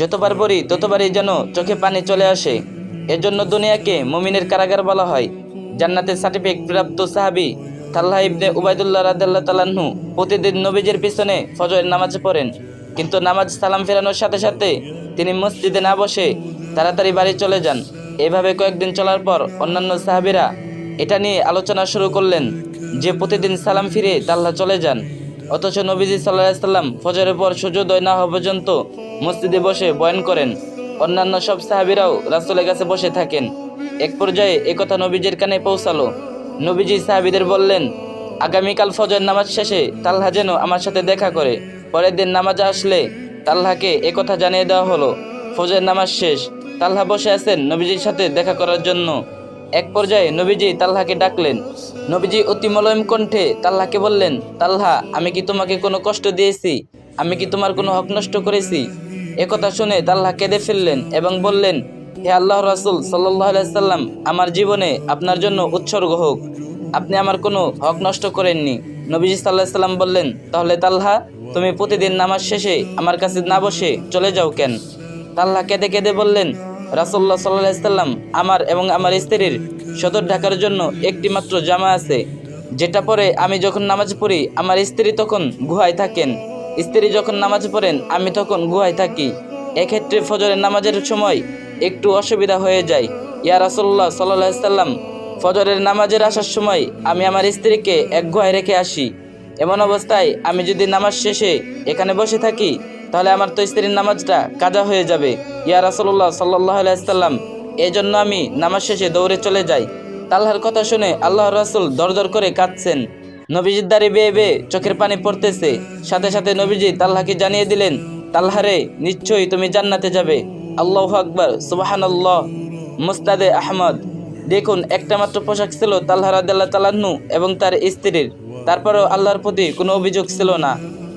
যতবার পড়ি, ততবারই যেন চোখে পানি চলে আসে। এজন্য দুনিয়াকে মুমিনের কারাগার বলা হয়। জান্নাতের সার্টিফিকেট প্রাপ্ত সাহাবি তাল্লাহ ইবনে উবাইদুল্লাহ রাদাল্লাহ তালাহু প্রতিদিন নবীজের পিছনে ফজরের নামাজ পড়েন। কিন্তু নামাজ সালাম ফেরানোর সাথে সাথে তিনি মসজিদে না বসে তাড়াতাড়ি বাড়ি চলে যান। এভাবে কয়েকদিন চলার পর অন্যান্য সাহাবিরা এটা নিয়ে আলোচনা শুরু করলেন যে প্রতিদিন সালাম ফিরে তাল্লাহ চলে যান। অথচ নবীজি সাল্লাহ সাল্লাম ফজরের পর সূর্যোদয় না হওয়া পর্যন্ত মসজিদে বসে বয়ান করেন। অন্যান্য সব সাহাবিরাও রাসুলের কাছে বসে থাকেন। এক পর্যায়ে একথা নবীজির কানে পৌঁছালো। নবীজি সাহাবিদের বললেন, আগামীকাল ফজর নামাজ শেষে তাল্লাহ যেন আমার সাথে দেখা করে। পরের দিন নামাজে আসলে তাল্লাহকে একথা জানিয়ে দেওয়া হলো। ফজর নামাজ শেষ তাল্লাহ বসে আছেন নবীজির সাথে দেখা করার জন্য। এক পর্যায়ে নবীজি তাল্লাহাকে ডাকলেন। নবীজি অতি মলয়ম কণ্ঠে তাল্লাহাকে বললেন, তাল্লাহ, আমি কি তোমাকে কোনো কষ্ট দিয়েছি? আমি কি তোমার কোনো হক নষ্ট করেছি? একথা শুনে তাল্লাহ কেঁদে ফেললেন এবং বললেন, হে আল্লাহ রাসুল সাল্লাহ সাল্লাম, আমার জীবনে আপনার জন্য উৎসর্গ হোক। আপনি আমার কোনো হক নষ্ট করেননি। নবীজি সাল্লাহ সাল্লাম বললেন, তাহলে তাল্লাহ, তুমি প্রতিদিন নামাজ শেষে আমার কাছে না বসে চলে যাও কেন? তাল্লাহ কেঁদে কেঁদে বললেন রাসুল্লাহ সাল্লাহ সাল্লাম আমার এবং আমার স্ত্রীর সদর ঢাকার জন্য একটি মাত্র জামা আছে। যেটা পরে আমি যখন নামাজ পড়ি, আমার স্ত্রী তখন গুহায় থাকেন। স্ত্রী যখন নামাজ পড়েন, আমি তখন গুহায় থাকি। এক্ষেত্রে ফজরের নামাজের সময় একটু অসুবিধা হয়ে যায়। ইয়া রাসুল্লাহ সাল্লাহ সাল্লাম, ফজরের নামাজের আসার সময় আমি আমার স্ত্রীকে এক গুহায় রেখে আসি। এমন অবস্থায় আমি যদি নামাজ শেষে এখানে বসে থাকি তাহলে আমার তো স্ত্রীর নামাজটা কাজা হয়ে যাবে। ইয়া রাসুল্লাহ সাল্লাহ আলাইসাল্লাম এই জন্য আমি নামাজ শেষে দৌড়ে চলে যাই। তাল্লাহর কথা শুনে আল্লাহ রাসুল দরদর করে কাঁদছেন। নবীজির দাঁড়িয়ে বেয়ে বেয়ে চোখের পানি পড়তেছে। সাথে সাথে নবীজি তাল্লাহকে জানিয়ে দিলেন তাল্লাহরে নিশ্চয়ই তুমি জান্নাতে যাবে। আল্লাহ আকবর সুবাহান আল্লাহ মুস্তাদে আহমদ। দেখুন, একটা মাত্র পোশাক ছিল তাল্লাহ রাদাল্লাহ তালান্নু এবং তার স্ত্রীর। তারপরেও আল্লাহর প্রতি কোনো অভিযোগ ছিল না।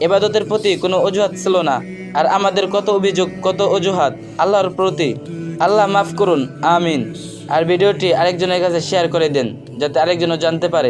এবাদতের প্রতি কোনো অজুহাত ছিল না। আর আমাদের কত অভিযোগ, কত অজুহাত, আল্লাহর প্রতি। আল্লাহ মাফ করুন, আমিন। আর ভিডিওটি আরেকজনের কাছে শেয়ার করে দেন, যাতে আরেকজনও জানতে পারে।